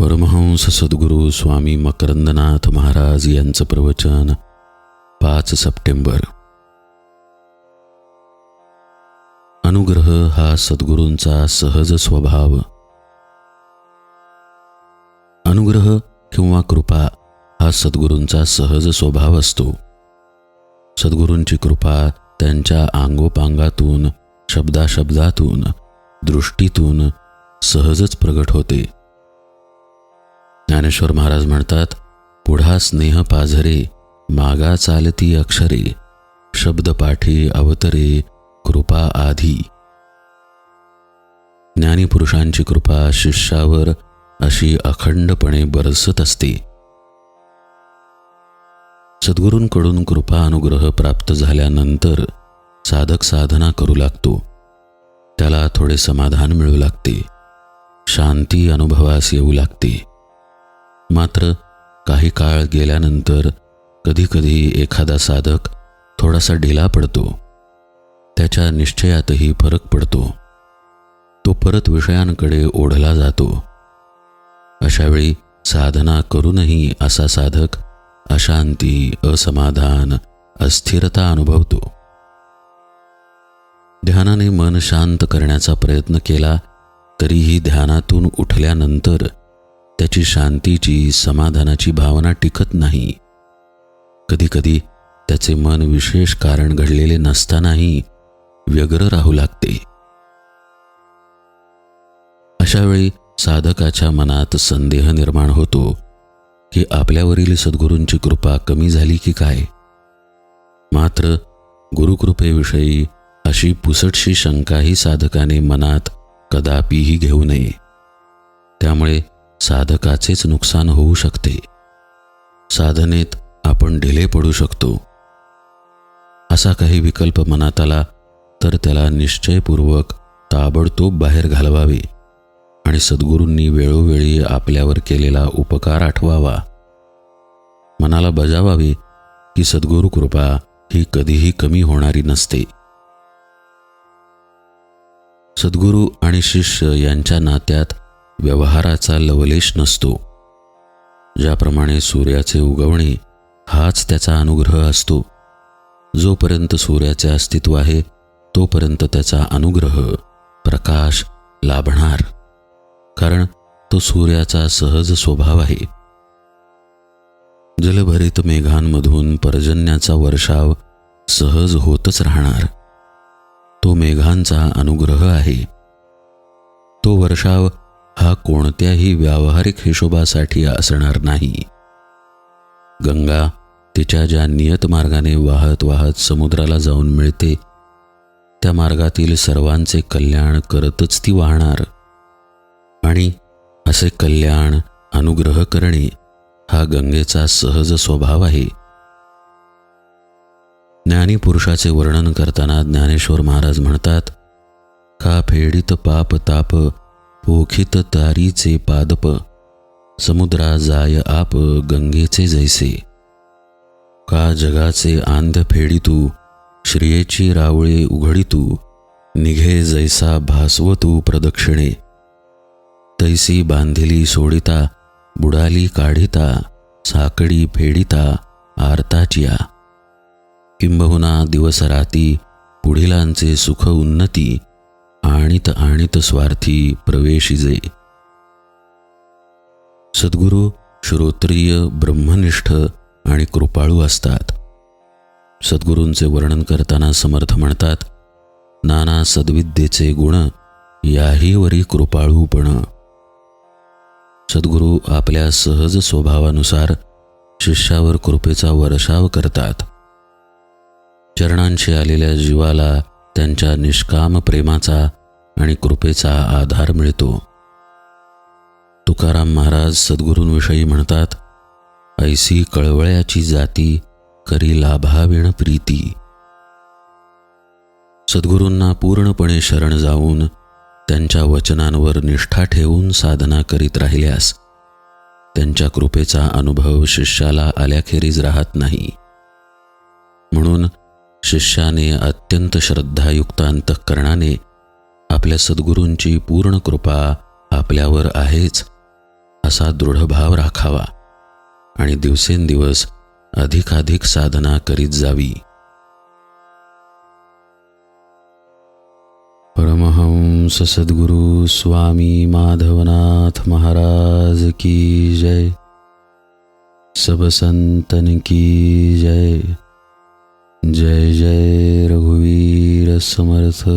परमहंस सद्गुरू स्वामी मकरंदनाथ महाराज यांचं प्रवचन पाच सप्टेंबर. अनुग्रह हा सद्गुरूंचा सहज स्वभाव. अनुग्रह किंवा कृपा हा सद्गुरूंचा सहज स्वभाव असतो. सद्गुरूंची कृपा त्यांच्या आंगोपांगातून शब्दाशब्दातून दृष्टीतून सहजच प्रगट होते. ज्ञानेश्वर महाराज म्हणतात पुढा स्नेह पाझरे मागा चालती अक्षरे शब्दपाठी अवतरे कृपा आधी. ज्ञानीपुरुषांची कृपा शिष्यावर अशी अखंडपणे बरसत असते. सद्गुरूंकडून कृपा अनुग्रह प्राप्त झाल्यानंतर साधक साधना करू लागतो. त्याला थोडे समाधान मिळू लागते. शांती अनुभवास येऊ लागते. मात्र काही काळ गेल्यानंतर कधीकधी एखादा साधक थोडासा ढिला पडतो. त्याच्या निश्चयातही फरक पडतो. तो परत विषयांकडे ओढला जातो. अशावेळी साधना करूनही असा साधक अशांती असमाधान अस्थिरता अनुभवतो. ध्यानाने मन शांत करण्याचा प्रयत्न केला तरीही ध्यानातून उठल्यानंतर त्याची शांतीची समाधानाची भावना टिकत नाही. कधीकधी त्याचे मन विशेष कारण घडलेले नसतानाही व्यग्र राहू लागते. अशावेळी साधकाच्या मनात संदेह निर्माण होतो की आपल्यावरील सद्गुरूंची कृपा कमी झाली की काय? मात्र गुरुकृपेविषयी अशी पुसटशी शंकाही साधकाने मनात कदापिही घेऊ नये. त्यामुळे साधकाचेच नुकसान होऊ शकते. साधनेत आपण ढिले पडू शकतो. असा काही विकल्प मनात आला तर त्याला निश्चयपूर्वक ताबडतोब बाहेर घालवावे आणि सद्गुरूंनी वेळोवेळी आपल्यावर केलेला उपकार आठवावा. मनाला बजावावे की सद्गुरू कृपा ही कधीही कमी होणारी नसते. सद्गुरू आणि शिष्य यांच्या नात्यात व्यवहाराचा लवलेश नसतो. ज्याप्रमाणे सूर्याचे उगवणे हाच त्याचा अनुग्रह असतो. जोपर्यंत सूर्याचे अस्तित्व आहे तोपर्यंत त्याचा अनुग्रह प्रकाश लाभणार. कारण तो सूर्याचा सहज स्वभाव आहे. जलभरित मेघांमधून पर्जन्याचा वर्षाव सहज होतच राहणार. तो मेघांचा अनुग्रह आहे. तो वर्षाव हा कोणत्याही व्यावहारिक हिशोबासाठी असणार नाही. गंगा तिच्या ज्या नियत मार्गाने वाहत वाहत समुद्राला जाऊन मिळते त्या मार्गातील सर्वांचे कल्याण करतच ती वाहणार. आणि असे कल्याण अनुग्रह करणे हा गंगेचा सहज स्वभाव आहे. ज्ञानी पुरुषाचे वर्णन करताना ज्ञानेश्वर महाराज म्हणतात का फेडित पाप ताप पोखित तारीचे पादप समुद्रा जाय आप गंगेचे जैसे. का जगाचे आंध फेडितू श्रियेची रावळे उघडितू निघे जैसा भासवतू प्रदक्षिणे. तैसी बांधिली सोडिता बुडाली काढिता साकडी फेडिता आरताचिया. किंबहुना दिवसराती पुढिलांचे सुख उन्नती आणित आणित स्वार्थी प्रवेशिजे. सद्गुरू श्रोत्रिय ब्रह्मनिष्ठ आणि कृपाळू असतात. सद्गुरूंचे वर्णन करताना समर्थ म्हणतात नाना सद्विद्येचे गुण याहीवरी कृपाळूपण. सद्गुरू आपल्या सहज स्वभावानुसार शिष्यावर कृपेचा वर्षाव करतात. चरणांशी आलेल्या जीवाला त्यांच्या निष्काम प्रेमाचा आणि कृपेचा आधार मिळतो. तुकाराम महाराज सद्गुरूंविषयी म्हणतात ऐसी कळवळ्याची जाती करी लाभाविण प्रीती. सद्गुरूंना पूर्णपणे शरण जाऊन त्यांच्या वचनांवर निष्ठा ठेवून साधना करीत राहिल्यास त्यांच्या कृपेचा अनुभव शिष्याला आल्याखेरीज राहत नाही. म्हणून शिष्याने अत्यंत श्रद्धायुक्त अंतःकरणाने आपल्या सद्गुरूंची पूर्ण कृपा आपल्यावर आहेच असा दृढभाव राखावा आणि दिवसेंदिवस अधिकाधिक साधना करीत जावी. परमहंस सद्गुरु स्वामी माधवनाथ महाराज की जय। सब संतन की जय। जय जय रघुवीर समर्थ।